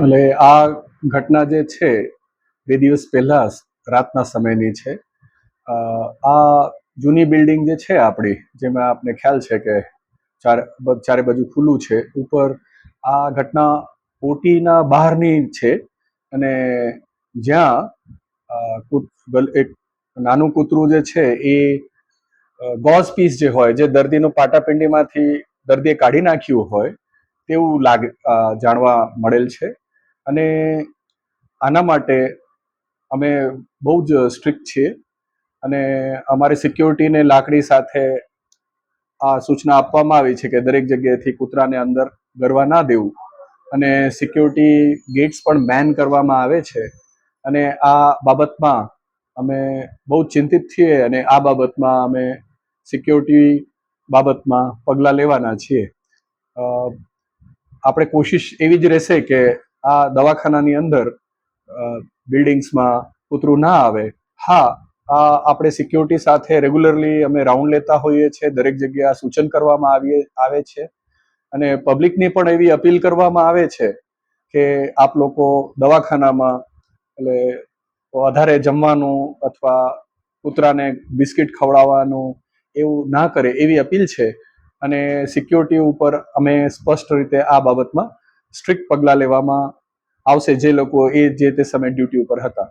એટલે આ ઘટના જે છે, બે દિવસ પહેલા રાતના સમયની છે. આ જૂની બિલ્ડિંગ જે છે આપણી, જેમાં આપને ખ્યાલ છે કે ચાર ચારે બાજુ ખુલ્લું છે, ઉપર આ ઘટના ઓટીના બહારની છે અને જ્યાં એક નાનું કૂતરું જે છે એ ગોઝ પીસ જે હોય, જે દર્દીનું પાટાપિંડીમાંથી દર્દીએ કાઢી નાખ્યું હોય, તેવું લાગે જાણવા મળેલ છે. અને આના માટે અમે બહુ જ સ્ટ્રિક્ટ છીએ અને અમારી સિક્યોરિટીને લાકડી સાથે આ સૂચના આપવામાં આવી છે કે દરેક જગ્યાએથી કૂતરાને અંદર ગરવા ના દેવું. અને સિક્યોરિટી ગેટ્સ પણ બેન કરવામાં આવે છે. અને આ બાબતમાં અમે બહુ ચિંતિત છીએ અને આ બાબતમાં અમે સિક્યોરિટી બાબતમાં પગલાં લેવાના છીએ. આપણે કોશિશ એવી જ રહેશે કે આ દવાખાનાની અંદર બિલ્ડિંગ્સમાં કૂતરું ના આવે. હા, આ આપણે સિક્યોરિટી સાથે રેગ્યુલરલી અમે રાઉન્ડ લેતા હોઈએ છીએ, દરેક જગ્યાએ સૂચન કરવામાં આવીએ, આવે છે. અને પબ્લિકની પણ એવી અપીલ કરવામાં આવે છે કે આપ લોકો દવાખાનામાં, એટલે વધારે જમવાનું અથવા કૂતરાને બિસ્કિટ ખવડાવવાનું એવું ના કરે એવી અપીલ છે. અને સિક્યોરિટી ઉપર અમે સ્પષ્ટ રીતે આ બાબતમાં સ્ટ્રિક્ટ પગલાં લેવામાં આવશે જે લોકો એ જે તે સમયે ડ્યુટી ઉપર હતા.